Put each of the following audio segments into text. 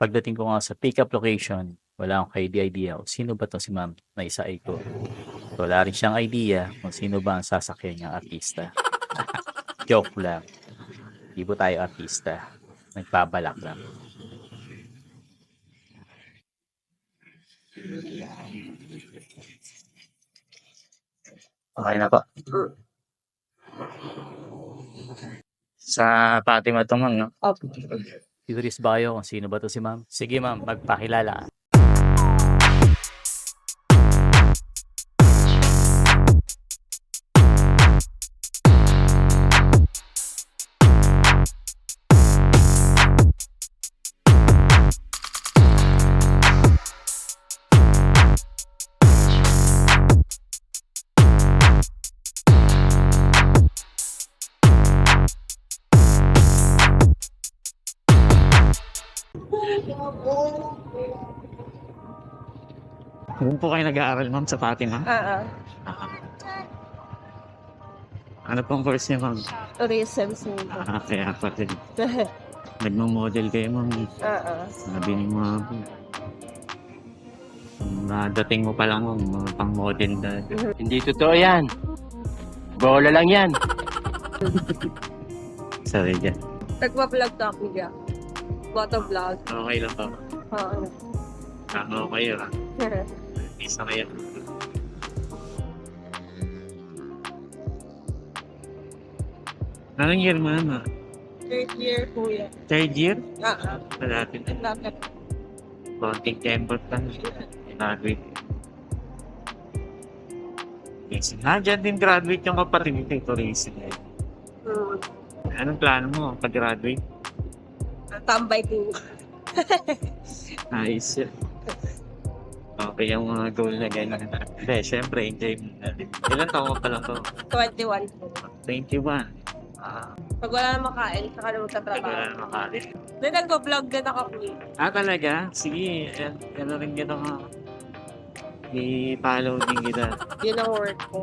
Pagdating ko nga sa pick-up location, wala akong idea kung sino ba to si ma'am na isaay ko. Wala rin siyang idea kung sino ba ang sasakyan niyang artista. Joke lang. Di po tayo artista. Nagbabalak lang. Okay na po. Sa Fatima to ma'am, no? Opo. Curious ba kung sino ba to si ma'am? Sige ma'am, magpakilala. Doon po kayo nag-aaral, ma'am, sa Fatima? Oo. Ano pong course niya, ma'am? Tourism siguro. Ah, kaya pati. Nagmamodel kayo, ma'am. Oo. Sabi ni mga po. Nadating mo pa lang, ma'am, mga pang-model na. Hindi totoo yan. Bola lang yan. Sorry, dyan. Nagpa-vlog to ako niya. Bottom vlog. Okay lang po. Oo. Tama kayo, ha? Isa kayo. Anong year, ma'am? ah? Third year kuya. Third year? Oo. Malapit na. Lapit. Konting temper lang. Graduate. Yes. Ah, dyan din graduate yung kapatid ni Tito Racing. Hmm. Anong plano mo pag-graduate? Tambay ko. Ayos yun. Okay yung mga goal na ganyan. Hindi, syempre, enjoy mo na. Ilan taon ka pa lang to? 21 po. 21. Ah, Pag wala na makain, saka na wala magtatrabaho. na makalit. Then nagpa-vlog din ako kuya. Ah, talaga? Sige, yan, yan rin kita nga. I-follow din kita. Yun ang work ko.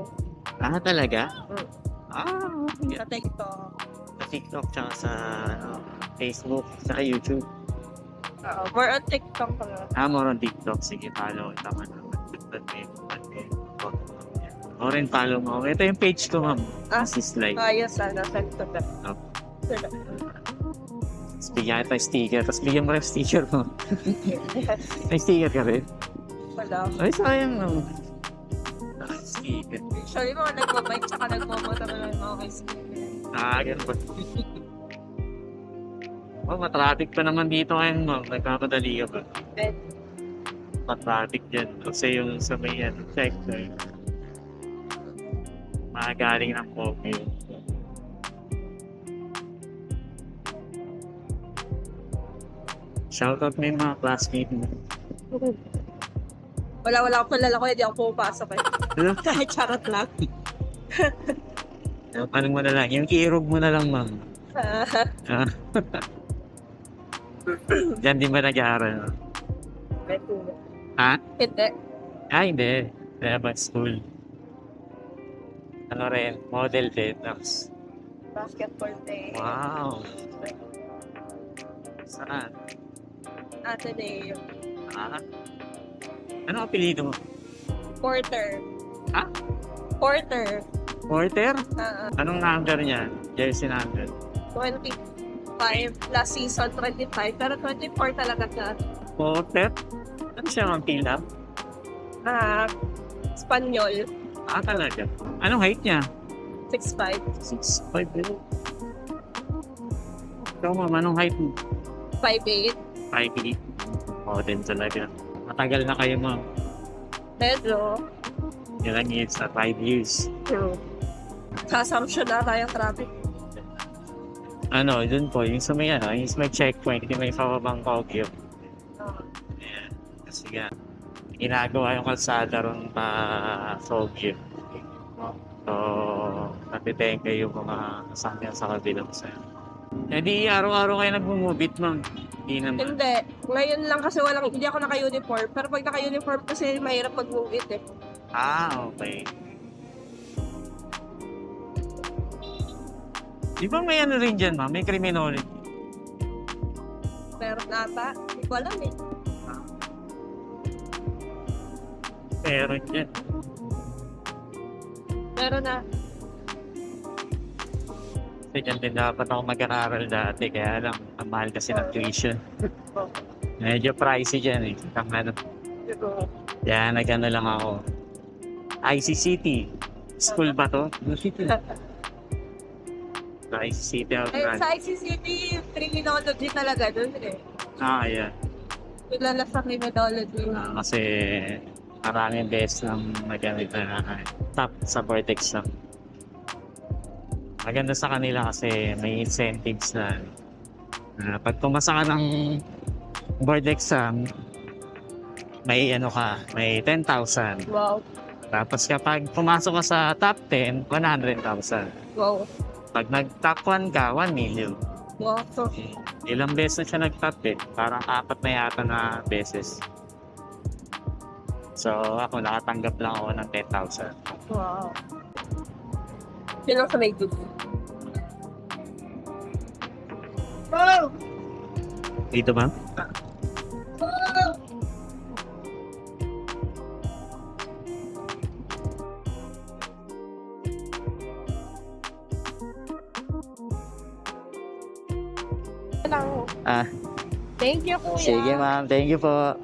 Ah, talaga? Mm. Ah, okay. Sa TikTok. Sa TikTok, tsaka sa ano, Facebook, sa YouTube. Oo. More on TikTok ko na. Ah, more on TikTok. Sige, follow. Tama na. O rin follow mo. Ito yung page ko, ma'am. Ah. Assist like. Ayos na. Nasa ito na. Oh. Sila. Tapos bigyan kita yung sticker. Tapos bigyan mo rin yung sticker mo. May sticker ka rin. Wala. Ay, sayang no. Ah, Sticker. Usually mga nagpa-bike tsaka nagmamotor na lang ako kay school. Ah, ganun ba? Oh, matraffic pa naman dito ngayon, ma'am. Nagkamadali ka ba? Matraffic dyan. Kasi yung sa may ano, sector. Mga galing ng Baguio. Shoutout mo yung mga classmate mo. wala wala akong palala ko, hindi ako pumapasok eh. Ano? Kahit charot lang. Anong mo na lang? Yung kirog mo na lang, ma'am. Ah. Diyan din ba nag-aaral? Ha? Hindi. Ah, hindi. Ba school? Ano rin? Model din. Tapos, Basketball day. wow. Saan? Ateneo. Ah? Ano apelido mo? Porter. Ha? Porter. Porter? Ah, Anong number niya? Jersey number? 25. Last season, 25. Pero 24 talaga siya. Porter? Ano siya ang pila? Ah, Espanyol. Ah, talaga. Anong height niya? 6'5". 6'5 din. Ikaw ma'am, anong height mo? 5'8". 5'8. Model talaga. Matagal na kayo ma'am. Medyo. Ilang years na? 5 years. Hmm. Sa assumption na tayong traffic. Ano, dun po, yung sa may ano, yung sa may checkpoint, yung may pababang Kogyo. Ayan. Kasi nga, ginagawa yung kalsada ron pa Kogyo. So, natitenga yung mga sasakyan sa kabilang sa Eh di araw-araw kayo nagmumubit, ma'am. Hindi naman. Hindi. Ngayon lang kasi walang, hindi ako naka-uniform. Pero pag naka-uniform kasi mahirap mag-move it eh. Ah, okay. Di ba may ano rin dyan, ma'am? May criminology. Meron ata. Hindi ko alam eh. Meron yan. Meron na. Kasi dyan din dapat ako mag-aaral dati. Kaya lang, ang mahal kasi ng tuition. Medyo pricey dyan eh. Kang ano. Kaya nag-ano lang ako. ICCT. School ba to? Sa ICCT ako. Eh, sa ICCP, criminology talaga dun eh. Ah, yeah. Kilala sa criminology. Ah, kasi maraming beses lang nagamit na top sa board exam. Maganda sa kanila kasi may incentives na na pag pumasa ka ng board exam, may ano ka, may 10,000. Wow. Tapos kapag pumasok ka sa top 10, 100,000. Wow. Pag nag-top 1 ka, 1 million. Wow. So, Ilang beses na siya nag-top eh. Parang apat na yata na beses. So ako nakatanggap lang ako ng 10,000. wow. Yun ang sa may group. Dito ba? Lang. Ah. Thank you, kuya. Sige ma'am, thank you po.